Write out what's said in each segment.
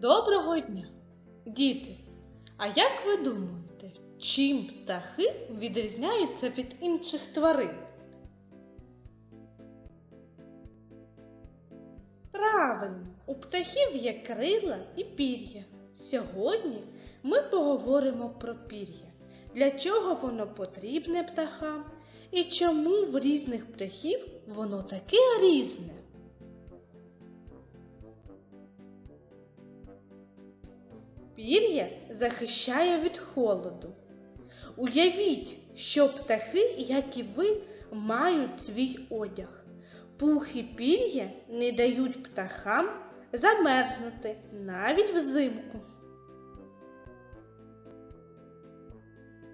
Доброго дня, діти! А як ви думаєте, чим птахи відрізняються від інших тварин? Правильно, у птахів є крила і пір'я. Сьогодні ми поговоримо про пір'я. Для чого воно потрібне птахам і чому в різних птахів воно таке різне? Пір'я захищає від холоду. Уявіть, що птахи, як і ви, мають свій одяг. Пух і пір'я не дають птахам замерзнути навіть взимку.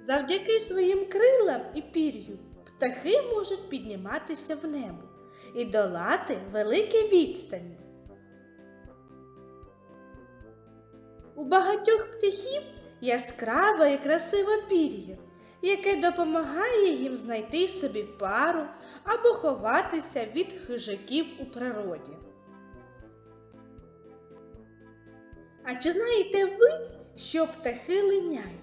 Завдяки своїм крилам і пір'ю птахи можуть підніматися в небо і долати великі відстані. У багатьох птахів яскраве і красиве пір'я, яке допомагає їм знайти собі пару або ховатися від хижаків у природі. А чи знаєте ви, що птахи линяють?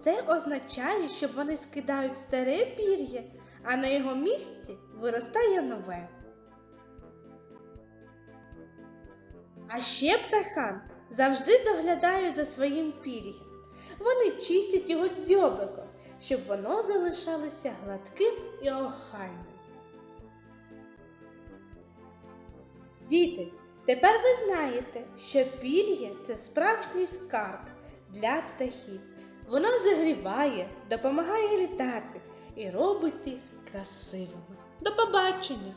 Це означає, що вони скидають старе пір'я, а на його місці виростає нове. А ще птахам завжди доглядають за своїм пір'ям. Вони чистять його дзьобиком, щоб воно залишалося гладким і охайним. Діти, тепер ви знаєте, що пір'я це справжній скарб для птахів. Воно загріває, допомагає літати і робить їх красивими. До побачення!